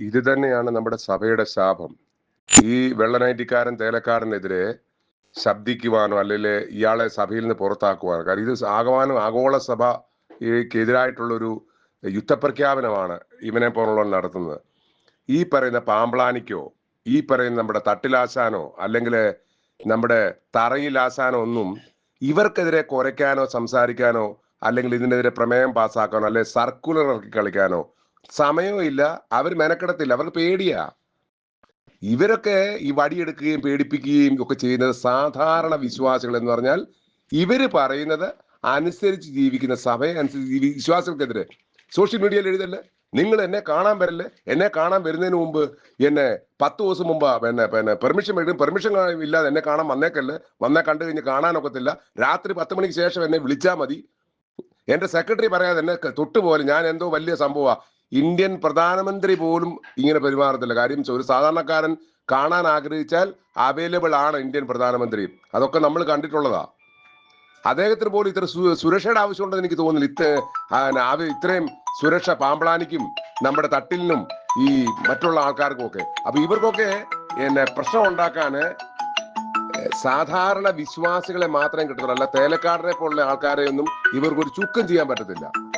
ഇത് തന്നെയാണ് നമ്മുടെ സഭയുടെ ശാപം. ഈ വെള്ളനൈറ്റിക്കാരൻ തേലക്കാരനെതിരെ ശബ്ദിക്കുവാനോ അല്ലെങ്കിൽ ഇയാളെ സഭയിൽ നിന്ന് പുറത്താക്കുവാനോ കാരണം ഇത് ആകമാനം ആഗോള സഭയ്ക്കെതിരായിട്ടുള്ളൊരു യുദ്ധപ്രഖ്യാപനമാണ് ഇവനെ പോലുള്ളവർ നടത്തുന്നത്. ഈ പറയുന്ന പാമ്പ്ലാനിക്കോ ഈ പറയുന്ന നമ്മുടെ തട്ടിലാശാനോ അല്ലെങ്കിൽ നമ്മുടെ തറയിലാശാനോ ഒന്നും ഇവർക്കെതിരെ കുറയ്ക്കാനോ സംസാരിക്കാനോ അല്ലെങ്കിൽ ഇതിനെതിരെ പ്രമേയം പാസ്സാക്കാനോ അല്ലെങ്കിൽ സർക്കുലർ ഇറക്കി കളിക്കാനോ സമയമില്ല അവർ മെനക്കെടത്തില്ല. അവർക്ക് പേടിയാ. ഇവരൊക്കെ ഈ വടിയെടുക്കുകയും പേടിപ്പിക്കുകയും ഒക്കെ ചെയ്യുന്നത് സാധാരണ വിശ്വാസികൾ എന്ന് പറഞ്ഞാൽ ഇവർ പറയുന്നത് അനുസരിച്ച് ജീവിക്കുന്ന സഭയെ അനുസരിച്ച് ജീവി വിശ്വാസികൾക്കെതിരെ. സോഷ്യൽ മീഡിയയിൽ എഴുതല്ലേ? നിങ്ങൾ എന്നെ കാണാൻ വരല്ലേ? എന്നെ കാണാൻ വരുന്നതിന് മുമ്പ് എന്നെ പത്ത് ദിവസം മുമ്പ് പിന്നെ പിന്നെ പെർമിഷൻ മേടിക്കും. പെർമിഷൻ ഇല്ലാതെ എന്നെ കാണാൻ വന്നേക്കല്ലേ? വന്നേ കണ്ടു കഴിഞ്ഞ് കാണാനൊക്കത്തില്ല. രാത്രി പത്ത് മണിക്ക് ശേഷം എന്നെ വിളിച്ചാൽ മതി. എന്റെ സെക്രട്ടറി പറയാതെ എന്നെ തൊട്ടുപോലെ ഞാൻ എന്തോ വലിയ സംഭവ. ഇന്ത്യൻ പ്രധാനമന്ത്രി പോലും ഇങ്ങനെ പെരുമാറത്തില്ല. കാര്യം ഒരു സാധാരണക്കാരൻ കാണാൻ ആഗ്രഹിച്ചാൽ അവൈലബിൾ ആണ് ഇന്ത്യൻ പ്രധാനമന്ത്രി. അതൊക്കെ നമ്മൾ കണ്ടിട്ടുള്ളതാ. അദ്ദേഹത്തിന് പോലും ഇത്ര സുരക്ഷയുടെ ആവശ്യമുണ്ടെന്ന് എനിക്ക് തോന്നുന്നില്ല. ഇത്ര ഇത്രയും സുരക്ഷ പാമ്പളാനിക്കും നമ്മുടെ തട്ടിലിനും ഈ മറ്റുള്ള ആൾക്കാർക്കും ഒക്കെ അപ്പൊ ഇവർക്കൊക്കെ എന്നെ പ്രശ്നം ഉണ്ടാക്കാന് സാധാരണ വിശ്വാസികളെ മാത്രം കിട്ടത്തുള്ളൂ. തേലക്കാടിനെ പോലുള്ള ആൾക്കാരെ ഒന്നും ചുക്കം ചെയ്യാൻ പറ്റത്തില്ല.